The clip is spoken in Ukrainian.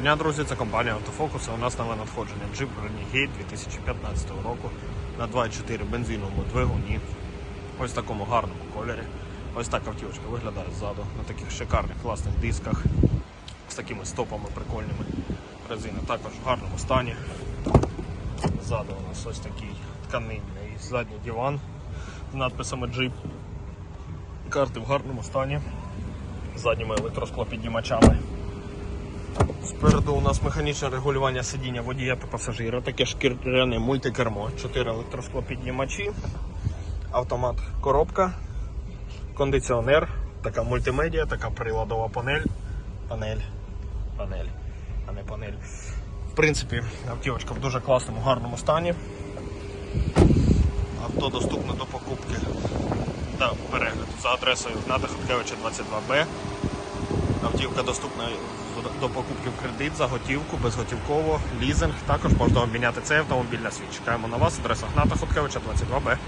Дня, друзі, це компанія Автофокус. У нас нове надходження Jeep Renegade 2015 року на 2.4 бензиновому двигуні. Ось в такому гарному кольорі. Ось так автівочка виглядає ззаду на таких шикарних класних дисках з такими стопами прикольними. Резина також в гарному стані. Ззаду у нас ось такий тканинний задній диван з надписами Jeep. Карти в гарному стані. з Задніми електросклопіднімачами. Спереду у нас механічне регулювання сидіння водія та пасажира, таке шкіряне мультикермо, 4 електросклопіднімачі, автомат коробка, кондиціонер, така мультимедіа, така приладова панель, панель, панель, а не панель. В принципі, автівочка в дуже класному, гарному стані. Авто доступне до покупки та перегляду за адресою Гната Хаткевича 22Б. Автівка доступна до покупки в кредит, за готівку, безготівково, лізинг. Також можна обміняти цей автомобіль на свій. Чекаємо на вас. Адреса Гната Хоткевича 22Б.